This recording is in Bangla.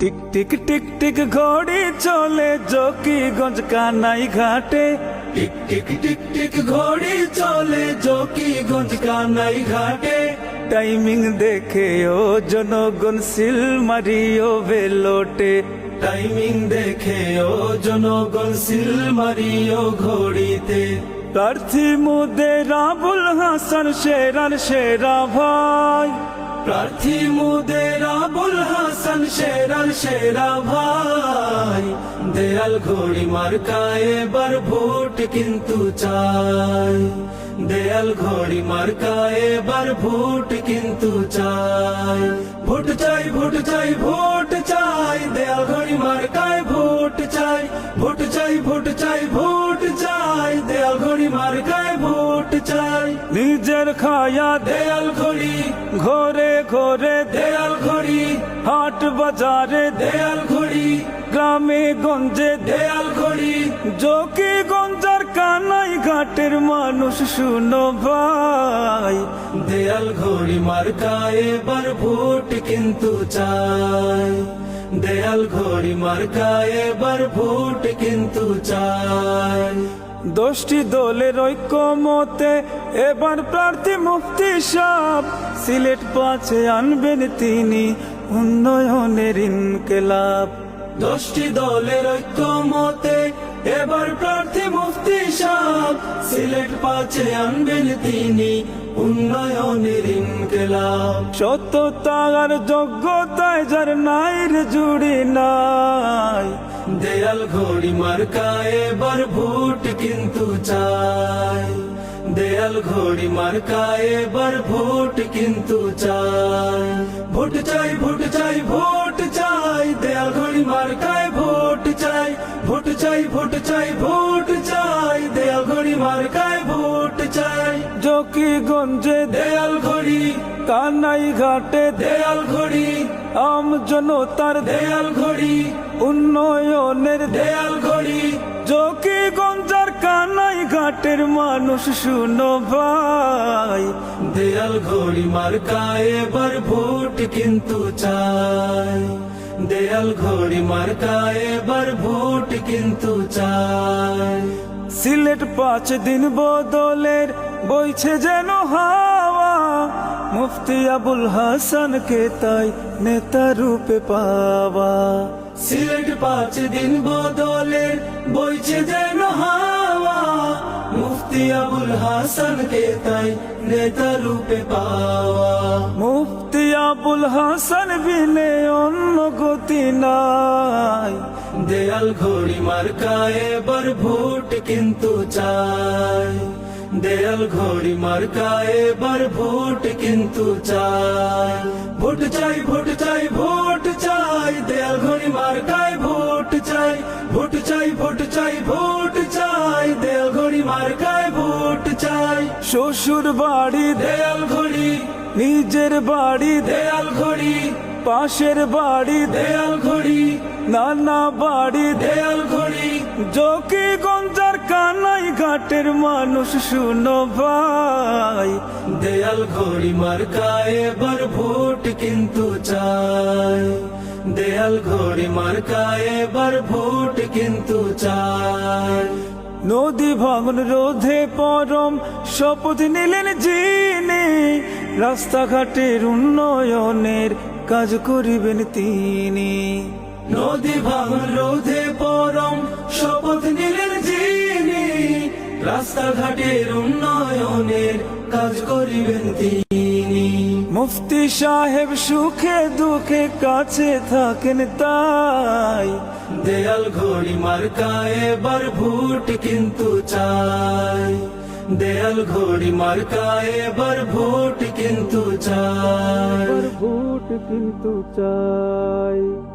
টিক টিক টিক টিক ঘড়ি চলে জকিগঞ্জ কানাই ঘাটে। টিক টিক টিক টিক ঘড়ি চলে জকিগঞ্জ কানাই ঘাটে। টাইমিং দেখে ও জনগণ সিল মারিও বেলোটে টাইমিং দেখে ও জনগণ সিল মারিও ঘড়িতে। প্রার্থী মুদের আবুল হাসান শেরার সেরা ভাই। প্রার্থী মুদের আবুল হাসান শেরার সেরা ভাই। দেয়াল ঘড়ি মার্কায় এবার ভোট কিন্তু চাই। দেয়াল ঘড়ি মার্কায় এবার ভোট কিন্তু চাই। ভোট চাই ভোট চাই ভোট চাই। দেয়াল ঘড়ি মার্কায় ভোট চাই। ভোট চাই ভোট চাই ভোট চাই। দেয়াল ঘড়ি মার্কায় ভোট চাই। নিজের খায়া দেয়াল ঘড়ি। ঘরে ঘরে দেয়াল ঘড়ি। হাট বাজারে দেয়াল ঘড়ি। গ্রামে গঞ্জে দেয়াল ঘড়ি। জকি গঞ্জার কানাই ঘাটের মানুষ শুনো ভাই। দেয়াল ঘড়ি মার্কায় এবার ভোট কিন্তু চাই। দেয়াল ঘড়ি মার্কায় এবার ভোট কিন্তু চাই। দশটি দলের ঐক্য মতে এবার প্রার্থী মুক্তি সাপ সিলেট পাছে আনবেন তিনি উন্নয়নের ইনকেলাব। দশটি দলের ঐক্য মতে এবার প্রার্থী মুক্তি সাপ সিলেট পাছে আনবেন তিনি উন্নয়নের ইনকেলাব। সত্যতার যোগ্যতায় যার নাইর জুড়ি নাই। দেয়াল ঘড়ি মার্কায় এবার ভোট কিন্তু চাই। দেয়াল ঘড়ি মার্কায় এবার ভোট কিন্তু চাই। ভোট চাই ভোট চাই ভোট চাই দেয়াল ঘড়ি মার্কায় ভোট চাই। ভোট চাই ভোট চাই ভোট চাই দেয়াল ঘড়ি মার্কায় ভোট চাই। জকিগঞ্জে দেয়াল ঘড়ি কানাই ঘাটে দেয়াল ঘড়ি আম জনতার দেয়াল ঘড়ি উন্নয়নের দেয়াল ঘড়ি। জকিগঞ্জার ঘাটের মানুষ শুনো ভাই। দেয়াল ঘড়ি মার্কায় এবার ভোট কিন্তু চাই। দেয়াল ঘড়ি মার্কায় এবার ভোট কিন্তু চাই। সিলেট পাঁচ দিন বদলের বইছে যেন হাওয়া। মুফতি আবুল হাসানকে তাই নেতা রূপে পাওয়া। সিলেট পাঁচ দিন বদলের বইছে যেন হাওয়া। মুফতি আবুল হাসানকে তাই নেতা রূপে পাওয়া। মুফতি আবুল হাসান বিনে অন্য গতি নাই। দেয়াল ঘড়ি মার্কায় এবার ভোট কিন্তু চাই। দেয়াল ঘড়ি মার্কায় এবার ভোট কিন্তু চাই ভোট চাই। ভোট চাই ভোট ভোট চাই ভোট চাই ভোট চাই। দেয়াল ঘড়ি মার্কায় ভোট চাই। শ্বশুর বাড়ি দেয়াল ঘড়ি নিজের বাড়ি দেয়াল ঘড়ি পাশের বাড়ি দেয়াল ঘড়ি নানা বাড়ি দেয়াল ঘড়ি জকি গঞ্জার কানাই ঘাটের মানুষ শুনো ভাই। দেয়াল ঘড়ি মার্কায় এবার ভোট কিন্তু চাই। দেয়াল ঘড়ি মার্কায় এবার ভোট কিন্তু চাই। নদী ভাঙন রোধে পরম শপথ নিলেন যিনি, রাস্তাঘাটের উন্নয়নের কাজ করিবেন তিনি। নদী ভাঙন রোধে পরম শপথ নিলেন যিনি, রাস্তাঘাটের উন্নয়নের কাজ করিবেন তিনি। মুফতি সাহেব সুখে দুঃখে কাছে থাকেন তাই। দেয়াল ঘড়ি মার্কায় এবার ভোট কিন্তু চাই। দেয়াল ঘড়ি মার্কায় এবার ভোট কিন্তু চাই। ভোট কিন্তু চাই।